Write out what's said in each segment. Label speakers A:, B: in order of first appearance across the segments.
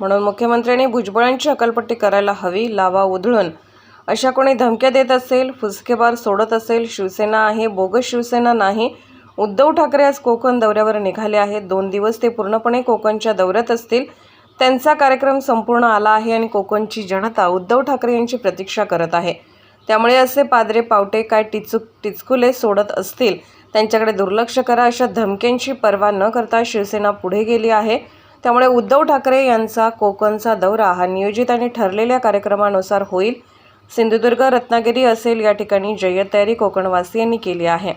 A: म्हणून मुख्यमंत्र्यांनी भुजबळांची अकलपट्टी करायला हवी लावा उधळून. अशा कोणी धमक्या देत असेल फुसकेबार सोडत असेल शिवसेना आहे बोगस शिवसेना नाही उद्धव ठाकरे आज कोकण दौऱ्यावर निघाले आहेत. दोन दिवस ते पूर्णपणे कोकणच्या दौऱ्यात असतील. त्यांचा कार्यक्रम संपूर्ण आला आहे आणि कोकणची जनता उद्धव ठाकरे यांची प्रतीक्षा करत आहे. त्यामुळे असे पादरे पावटे काय टिचू टिचकुले सोडत असतील? त्यांच्याकडे दुर्लक्ष करा. अशा धमक्यांची पर्वा न करता शिवसेना पुढे गेली आहे. त्यामुळे उद्धव ठाकरे यांचा कोकणचा दौरा हा नियोजित आणि ठरलेल्या कार्यक्रमानुसार होईल. सिंधुदुर्ग रत्नागिरी असेल या ठिकाणी जय्यत तयारी कोकणवासियांनी केली आहे.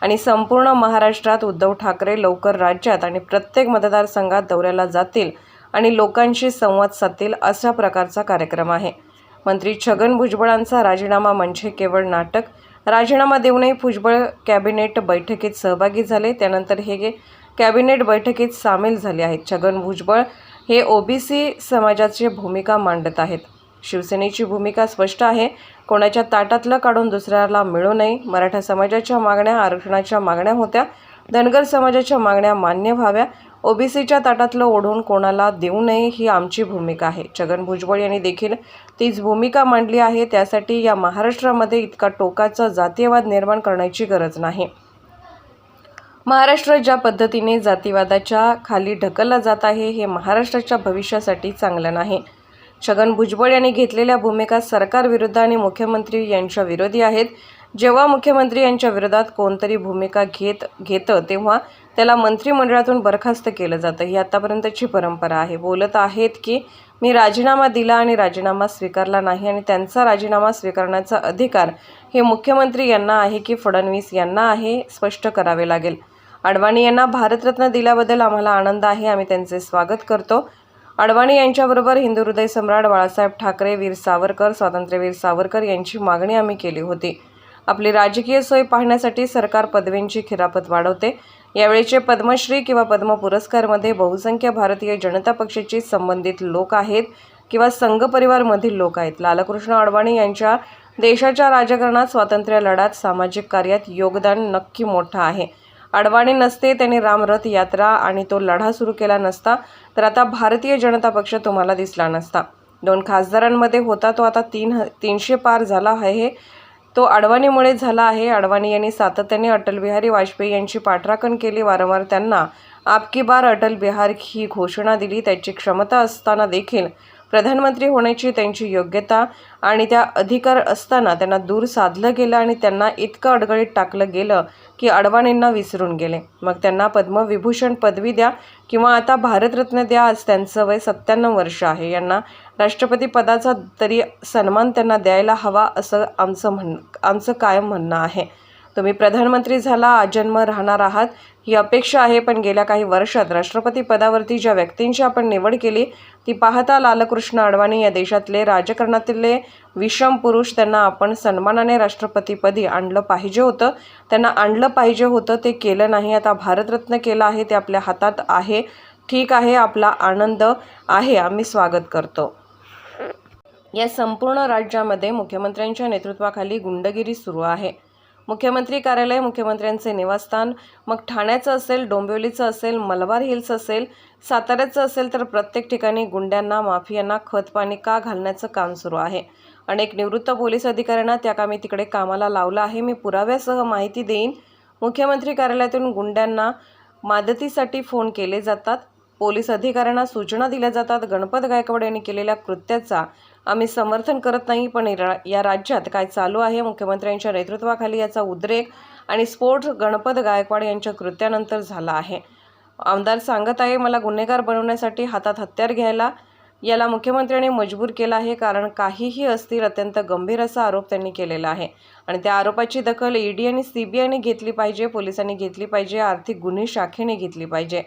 A: आणि संपूर्ण महाराष्ट्रात उद्धव ठाकरे लवकर राज्यात आणि प्रत्येक मतदारसंघात दौऱ्याला जातील आणि लोकांशी संवाद साधतील अशा प्रकारचा कार्यक्रम आहे. मंत्री छगन भुजबळांचा राजीनामा म्हणजे केवळ नाटक. राजीनामा देऊनही भुजबळ कॅबिनेट बैठकीत सहभागी झाले. त्यानंतर हे गे- कॅबिनेट बैठकीत सामील झाले आहेत. छगन भुजबळ हे ओबीसी समाजाची भूमिका मांडत आहेत. शिवसेनेची भूमिका स्पष्ट आहे. कोणाच्या ताटातलं काढून दुसऱ्याला मिळू नये. मराठा समाजाच्या मागण्या आरक्षणाच्या मागण्या होत्या. धनगर समाजाच्या मागण्या मान्य व्हाव्या. ओबीसीच्या ताटातलं ओढून कोणाला देऊ नये ही आमची भूमिका आहे. छगन भुजबळ यांनी देखील तीच भूमिका मांडली आहे. त्यासाठी या महाराष्ट्रामध्ये इतका टोकाचा जातीयवाद निर्माण करण्याची गरज नाही. महाराष्ट्र ज्या पद्धतीने जातीवादाच्या खाली ढकलला जात आहे हे महाराष्ट्राच्या भविष्यासाठी चांगलं नाही. छगन भुजबळ यांनी घेतलेल्या भूमिका सरकारविरुद्ध आणि मुख्यमंत्री यांच्या विरोधी आहेत. जेव्हा मुख्यमंत्री यांच्या विरोधात कोणतरी भूमिका घेत घेतं तेव्हा त्याला मंत्रिमंडळातून बरखास्त केलं जातं. ही आतापर्यंतची परंपरा आहे. बोलत आहेत की मी राजीनामा दिला आणि राजीनामा स्वीकारला नाही आणि त्यांचा राजीनामा स्वीकारण्याचा अधिकार हे मुख्यमंत्री यांना आहे की फडणवीस यांना आहे स्पष्ट करावे लागेल. अडवाणी यांना भारतरत्न दिल्याबद्दल आम्हाला आनंद आहे. आम्ही त्यांचे स्वागत करतो. अडवाणी यांच्याबरोबर हिंदू हृदय सम्राट बाळासाहेब ठाकरे वीर सावरकर स्वातंत्र्यवीर सावरकर यांची मागणी आम्ही केली होती. आपली राजकीय सोय पाहण्यासाठी सरकार पदवींची खिरापत वाढवते. यावेळीचे पद्मश्री किंवा पद्म पुरस्कारमध्ये बहुसंख्य भारतीय जनता पक्षाशी संबंधित लोक आहेत किंवा संघ परिवारमधील लोक आहेत. लालकृष्ण अडवाणी यांच्या देशाच्या राजकारणात स्वातंत्र्य लढ्यात सामाजिक कार्यात योगदान नक्की मोठं आहे. अडवाणी नसते त्यांनी रामरथ यात्रा आणि तो लढा सुरू केला नसता तर आता भारतीय जनता पक्ष तुम्हाला दिसला नसता. दोन खासदारांमध्ये होता तो आता तीन ह तीनशे पार झाला आहे तो अडवाणीमुळे झाला आहे. अडवाणी यांनी सातत्याने अटल बिहारी वाजपेयी यांची पाठराखण केली. वारंवार त्यांना आपकी बार अटल बिहार ही घोषणा दिली. त्याची क्षमता असताना देखील प्रधानमंत्री होण्याची त्यांची योग्यता आणि त्या अधिकार असताना त्यांना दूर साधलं गेलं आणि त्यांना इतकं अडगळीत टाकलं गेलं की अडवाणींना विसरून गेले. मग त्यांना पद्मविभूषण पदवी द्या किंवा आता भारतरत्न द्या आज त्यांचं वय सत्त्याण्णव वर्ष आहे. यांना राष्ट्रपती पदाचा तरी सन्मान त्यांना द्यायला हवा असं आमचं म्हण आमचं कायम म्हणणं आहे. तुम्ही प्रधानमंत्री झाला आजन्म राहणार आहात ही अपेक्षा आहे पण गेल्या काही वर्षात राष्ट्रपती पदावरती ज्या व्यक्तींची आपण निवड केली ती पाहता लालकृष्ण अडवाणी या देशातले राजकारणातले विषम पुरुष त्यांना आपण सन्मानाने राष्ट्रपतीपदी आणलं पाहिजे होतं. त्यांना आणलं पाहिजे होतं ते केलं नाही. आता भारतरत्न केलं आहे ते आपल्या हातात आहे. ठीक आहे आपला आनंद आहे आम्ही स्वागत करतो. या संपूर्ण राज्यामध्ये मुख्यमंत्र्यांच्या नेतृत्वाखाली गुंडगिरी सुरू आहे. मुख्यमंत्री कार्यालय मुख्यमंत्र्यांचे निवासस्थान. मग ठाण्याचं असेल डोंबिवलीचं असेल मलबार हिल्स असेल साताऱ्याचं असेल तर प्रत्येक ठिकाणी गुंड्यांना माफियांना खतपाणी का घालण्याचं काम सुरू आहे. अनेक निवृत्त पोलीस अधिकाऱ्यांना त्या कामी तिकडे कामाला लावलं आहे. मी पुराव्यासह माहिती देईन. मुख्यमंत्री कार्यालयातून गुंड्यांना मदतीसाठी फोन केले जातात. पोलीस अधिकाऱ्यांना सूचना दिल्या जातात. गणपत गायकवाड यांनी केलेल्या कृत्याचा आम्ही समर्थन करत नाही पण रा- या राज्यात काय चालू आहे मुख्यमंत्र्यांच्या नेतृत्वाखाली याचा उद्रेक आणि स्फोट गणपत गायकवाड यांच्या कृत्यानंतर झाला आहे. आमदार सांगत आहे मला गुन्हेगार बनवण्यासाठी हातात हत्यार घ्यायला याला मुख्यमंत्र्यांनी मजबूर केला आहे कारण काहीही असतील अत्यंत गंभीर असा आरोप त्यांनी केलेला आहे. आणि त्या आरोपाची दखल ईडी आणि सी बी आयने घेतली पाहिजे पोलिसांनी घेतली पाहिजे आर्थिक गुन्हे शाखेने घेतली पाहिजे.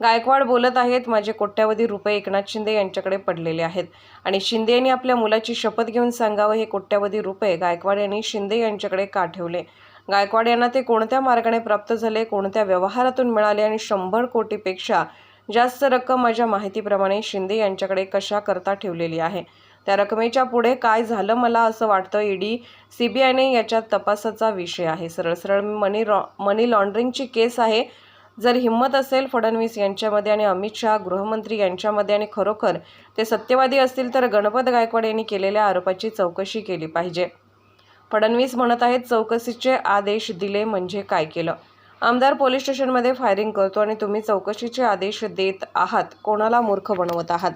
A: गायकवाड बोलत आहेत माझे कोट्यावधी रुपये एकनाथ शिंदे यांच्याकडे पडलेले आहेत. आणि शिंदे यांनी आपल्या मुलाची शपथ घेऊन सांगावं हे कोट्यावधी रुपये गायकवाड यांनी शिंदे यांच्याकडे का ठेवले? गायकवाड यांना ते कोणत्या मार्गाने प्राप्त झाले कोणत्या व्यवहारातून मिळाले आणि शंभर कोटीपेक्षा जास्त रक्कम माझ्या माहितीप्रमाणे शिंदे यांच्याकडे कशा करता ठेवलेली आहे? त्या रकमेच्या पुढे काय झालं मला असं वाटतं? ईडी सी बी आयने याच्यात तपासाचा विषय आहे. सरळ सरळ मनी रॉ मनी लॉन्ड्रिंगची केस आहे. जर हिंमत असेल फडणवीस यांच्यामध्ये आणि अमित शहा गृहमंत्री यांच्यामध्ये आणि खरोखर ते सत्यवादी असतील तर गणपत गायकवाड यांनी केलेल्या आरोपाची चौकशी केली पाहिजे. फडणवीस म्हणत आहेत चौकशीचे आदेश दिले म्हणजे काय केलं? आमदार पोलीस स्टेशनमध्ये फायरिंग करतो आणि तुम्ही चौकशीचे आदेश देत आहात. कोणाला मूर्ख बनवत आहात?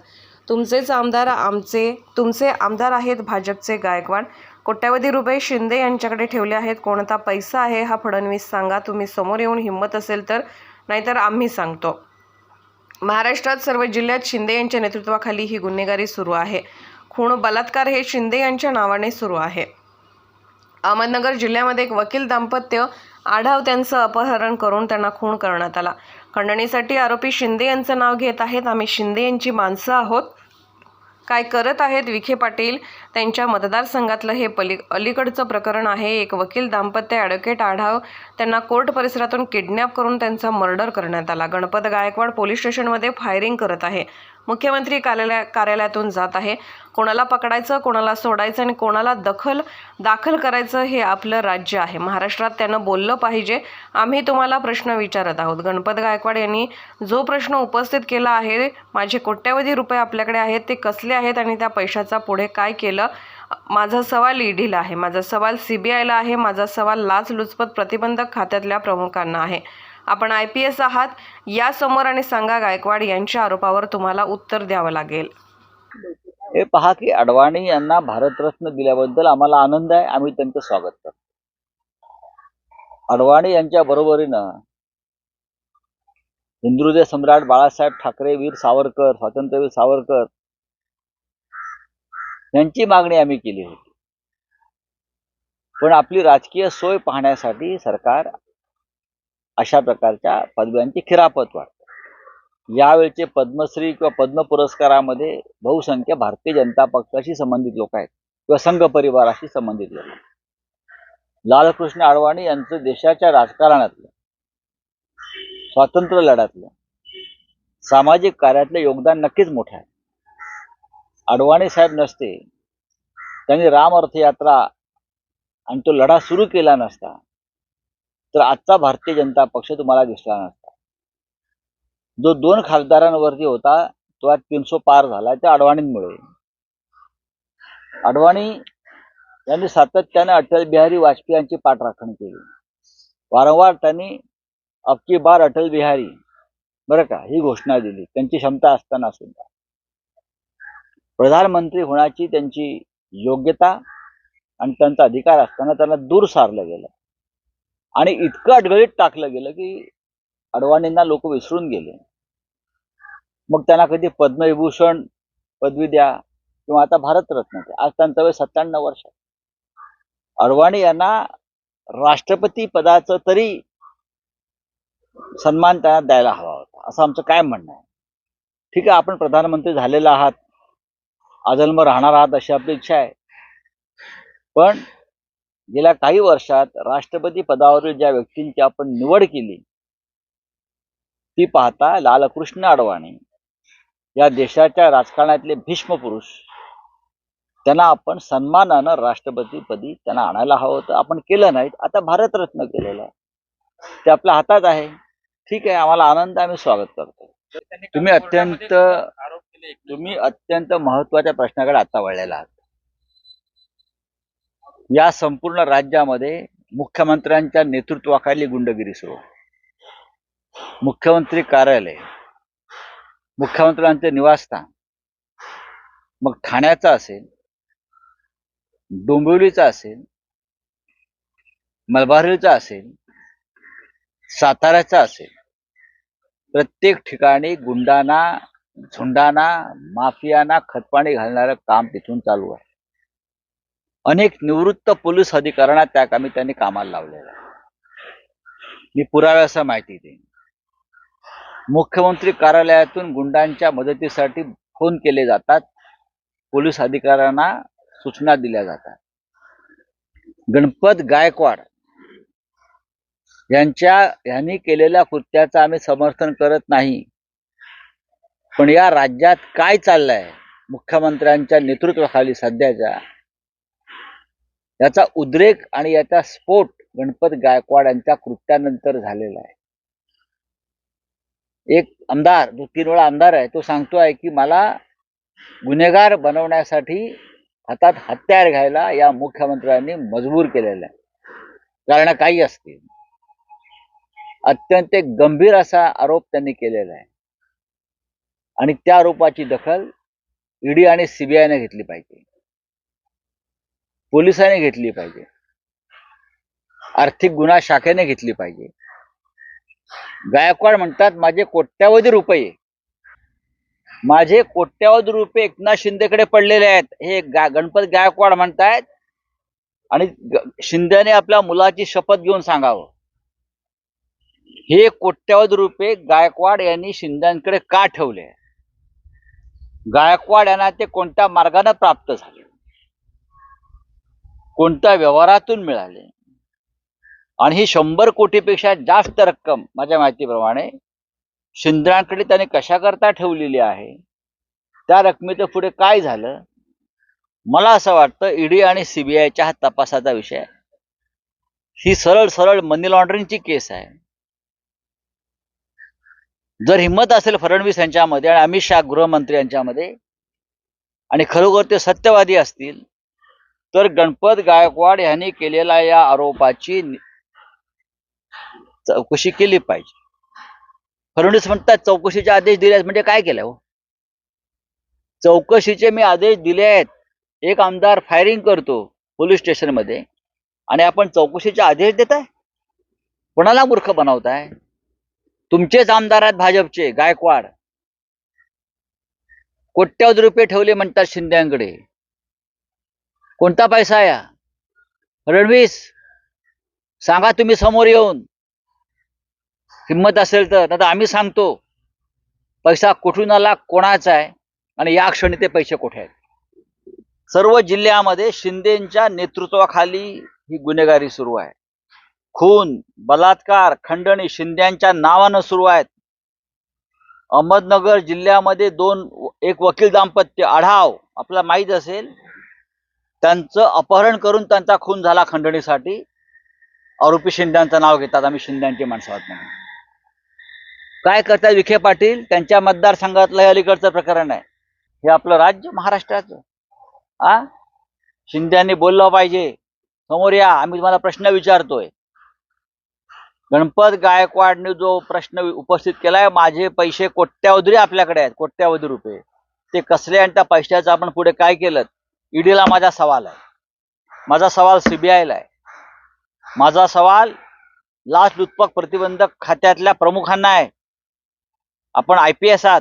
A: तुमचेच आमदार आमचे तुमचे आमदार आहेत भाजपचे गायकवाड. कोट्यावधी रुपये शिंदे यांच्याकडे ठेवले आहेत. कोणता पैसा आहे हा फडणवीस सांगा. तुम्ही समोर येऊन हिंमत असेल तर नाहीतर आम्ही सांगतो. महाराष्ट्रात सर्व जिल्ह्यात शिंदे यांच्या नेतृत्वाखाली ही गुन्हेगारी सुरू आहे. खूण बलात्कार हे शिंदे यांच्या नावाने सुरू आहे. अहमदनगर जिल्ह्यामध्ये एक वकील दाम्पत्य आढाव त्यांचं अपहरण करून त्यांना खून करण्यात आला. खंडणीसाठी आरोपी शिंदे यांचं नाव घेत आहेत. आम्ही शिंदे यांची माणसं आहोत. काय करत आहेत विखे पाटील? त्यांच्या मतदारसंघातलं हे पली अलीकडचं प्रकरण आहे. एक वकील दाम्पत्य ॲडव्होकेट आढाव त्यांना कोर्ट परिसरातून किडनॅप करून त्यांचा मर्डर करण्यात आला. गणपत गायकवाड पोलीस स्टेशनमध्ये फायरिंग करत आहे. मुख्यमंत्री कार्यालया कार्यालयातून जात आहे. कोणाला पकडायचं कोणाला सोडायचं आणि कोणाला दखल दाखल करायचं हे आपलं राज्य आहे. महाराष्ट्रात त्यानं बोललं पाहिजे. आम्ही तुम्हाला प्रश्न विचारत आहोत. गणपत गायकवाड यांनी जो प्रश्न उपस्थित केला आहे माझे कोट्यावधी रुपये आपल्याकडे आहेत ते कसले आहेत आणि त्या पैशाचा पुढे काय केलं? माझा सवाल ईडीला आहे. माझा सवाल सी बी आयला आहे. माझा सवाल लाचलुचपत प्रतिबंधक खात्यातल्या प्रमुखांना आहे. आपण आय पी एस आहात. या समोर आणि सांगा गायकवाड यांच्या आरोपावर तुम्हाला उत्तर द्यावं लागेल.
B: हे पहा की अडवाणी यांना भारतरत्न दिल्याबद्दल आम्हाला आनंद आहे. आम्ही त्यांचं स्वागत करतो. अडवाणी यांच्या बरोबरीनं हिंदुहृदय सम्राट बाळासाहेब ठाकरे वीर सावरकर स्वातंत्र्यवीर सावरकर यांची मागणी आम्ही केली होती. पण आपली राजकीय सोय पाहण्यासाठी सरकार अशा प्रकारच्या पदव्यांची खिरापत वाढते यावेळचे पद्मश्री किंवा पद्म पुरस्कारामध्ये बहुसंख्य भारतीय जनता पक्षाशी संबंधित लोक आहेत किंवा संघ परिवाराशी संबंधित लोक आहेत. लालकृष्ण अडवाणी यांचं देशाच्या राजकारणातलं स्वातंत्र्य लढ्यातलं सामाजिक कार्यातलं योगदान नक्कीच मोठं आहे अडवाणी साहेब नसते त्यांनी राम अर्थयात्रा आणि तो लढा सुरू केला नसता तर आजचा भारतीय जनता पक्ष तुम्हाला दिसला नसता. जो दोन खासदारांवरती होता तो आज तीनशे पार झाला त्या अडवाणींमुळे. अडवाणी यांनी सातत्याने अटल बिहारी वाजपेयी यांची पाठराखण केली. वारंवार त्यांनी अबकी बार अटल बिहारी बरं का ही घोषणा दिली. त्यांची क्षमता असताना सुद्धा. प्रधानमंत्री होण्याची त्यांची योग्यता आणि त्यांचा अधिकार असताना त्यांना दूर सारलं गेलं. आणि इतकं अडगळीत टाकलं गेलं की अडवाणींना लोक विसरून गेले. मग त्यांना कधी पद्मविभूषण पदवी द्या किंवा आता भारतरत्न द्या. आज त्यांचं वय सत्त्याण्णव वर्ष आहे. अडवाणी यांना राष्ट्रपती पदाचं तरी सन्मान त्यांना द्यायला हवा होता. असं आमचं काय म्हणणं आहे? ठीक आहे आपण प्रधानमंत्री झालेला आहात. आजन्म राहणार आहात अशी आपली इच्छा आहे. पण गेल्या काही वर्षात राष्ट्रपती पदावरील ज्या व्यक्तींची आपण निवड केली ती पाहता लालकृष्ण अडवाणी. या देशाच्या राजकारणातले भीष्म पुरुष. त्यांना आपण सन्मानानं राष्ट्रपतीपदी त्यांना आणायला हवं होतं. आपण केलं नाही आता भारतरत्न केलेलं आहे. ते आपल्या हातात आहे. ठीक आहे. आम्हाला आनंद आम्ही स्वागत करतो. तुम्ही अत्यंत तुम्ही अत्यंत महत्त्वाच्या प्रश्नाकडे आता वळलेला आहात. या संपूर्ण राज्यामध्ये मुख्यमंत्र्यांच्या नेतृत्वाखाली गुंडगिरी सुरू. मुख्यमंत्री कार्यालय मुख्यमंत्र्यांचे निवासस्थान मग ठाण्याचा असेल डोंबिवलीचा असेल मलबारीचा असेल साताऱ्याचा असेल प्रत्येक ठिकाणी गुंडांना झुंडांना माफियांना खतपाणी घालणारं काम तिथून चालू आहे. अनेक निवृत्त पोलीस अधिकाऱ्यांना त्या कामी त्यांनी कामाला लावलेलं आहे. मी पुराव्यासह माहिती देईन. मुख्यमंत्री कार्यालयातून गुंडांच्या मदतीसाठी फोन केले जातात. पोलीस अधिकाऱ्यांना सूचना दिल्या जातात. गणपत गायकवाड यांच्या यांनी केलेल्या कृत्याचं आम्ही समर्थन करत नाही. पण या राज्यात काय चाललंय? मुख्यमंत्र्यांच्या नेतृत्वाखाली सध्याच्या याचा उद्रेक आणि याचा स्फोट गणपत गायकवाड यांच्या कृत्यानंतर झालेला आहे. एक आमदार जो तीन वेळा आमदार आहे तो सांगतो आहे की मला गुन्हेगार बनवण्यासाठी हातात हत्यार घ्यायला या मुख्यमंत्र्यांनी मजबूर केलेलं आहे. कारण काही असतील. अत्यंत एक गंभीर असा आरोप त्यांनी केलेला आहे. आणि त्या आरोपाची दखल ईडी आणि सीबीआयने घेतली पाहिजे. पोलिसांनी घेतली पाहिजे. आर्थिक गुन्हा शाखेने घेतली पाहिजे. गायकवाड म्हणतात माझे कोट्यावधी रुपये माझे कोट्यावधी रुपये एकनाथ शिंदेकडे पडलेले आहेत. हे गा गणपत गायकवाड म्हणतायत आणि शिंदेने आपल्या मुलाची शपथ घेऊन सांगावं. हे कोट्यावधी रुपये गायकवाड यांनी शिंद्यांकडे का ठेवले? गायकवाड यांना ते कोणत्या मार्गाने प्राप्त झाले? कोणत्या व्यवहारातून मिळाले? आणि ही शंभर कोटीपेक्षा जास्त रक्कम माझ्या माहितीप्रमाणे शिंद्रांकडे त्याने कशाकरता ठेवलेली आहे? त्या रकमेचं पुढे काय झालं? मला असं वाटतं ईडी आणि सीबीआयच्या हा तपासाचा विषय आहे. ही सरळ सरळ मनी लॉन्ड्रिंगची केस आहे. जर हिंमत असेल फडणवीस यांच्यामध्ये आणि अमित शहा गृहमंत्री यांच्यामध्ये आणि खरोखर ते सत्यवादी असतील तर गणपत गायकवाड यांनी केलेल्या या आरोपाची चौकशी केली पाहिजे. फडणवीस म्हणतात चौकशीचे आदेश दिले आहेत म्हणजे काय केलं हो? चौकशीचे मी आदेश दिले आहेत. एक आमदार फायरिंग करतो पोलीस स्टेशनमध्ये आणि आपण चौकशीचे आदेश देताय? कोणाला मूर्ख बनवताय? तुमचेच आमदार आहेत भाजपचे गायकवाड. कोट्यावधी रुपये ठेवले म्हणतात शिंद्यांकडे. कोणता पैसा या? रणवीस सांगा तुम्ही समोर येऊन. हिंमत असेल तर आता आम्ही सांगतो. पैसा कुठून आला कोणाचा आहे आणि या क्षणी ते पैसे कुठे आहेत? सर्व जिल्ह्यामध्ये शिंदेच्या नेतृत्वाखाली ही गुन्हेगारी सुरू आहे. खून बलात्कार खंडणी शिंद्यांच्या नावानं सुरू आहेत. अहमदनगर जिल्ह्यामध्ये दोन एक वकील दाम्पत्य आढाव. आपला माहीत असेल त्यांचं अपहरण करून त्यांचा खून झाला खंडणीसाठी. आरोपी शिंद्यांचं नाव घेतात आम्ही शिंद्यांची माणसं आहोत म्हणून. काय करतात विखे पाटील? त्यांच्या मतदारसंघातलं हे अलीकडचं प्रकरण आहे. हे आपलं राज्य महाराष्ट्राचं. आ? शिंद्यांनी बोललं पाहिजे. समोर या आम्ही तुम्हाला प्रश्न विचारतोय. गणपत गायकवाडने जो प्रश्न उपस्थित केलाय माझे पैसे कोट्यावधी आपल्याकडे आहेत कोट्यावधी रुपये. ते कसले आणि त्या पैशाचं आपण पुढे काय केलं? ईडीला माझा सवाल आहे. माझा सवाल सीबीआयला आहे. माझा सवाल लाचलुचपत प्रतिबंधक खात्यातल्या प्रमुखांना आहे. आपण आय पी एस आहात.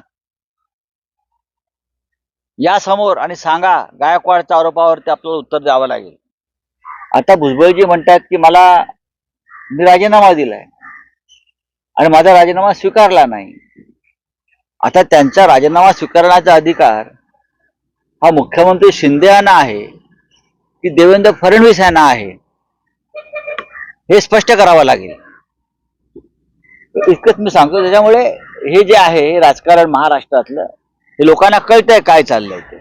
B: या समोर आणि सांगा गायकवाडच्या आरोपावरती आपल्याला उत्तर द्यावं लागेल. आता भुजबळजी म्हणतात की मला मी राजीनामा दिलाय. आणि माझा राजीनामा स्वीकारला नाही. आता त्यांचा राजीनामा स्वीकारण्याचा अधिकार हा मुख्यमंत्री शिंदे यांना आहे की देवेंद्र फडणवीस यांना आहे हे स्पष्ट करावं लागेल. इतकंच मी सांगतो त्याच्यामुळे हे जे आहे राजकारण महाराष्ट्रातलं हे लोकांना कळतंय काय चाललंय ते.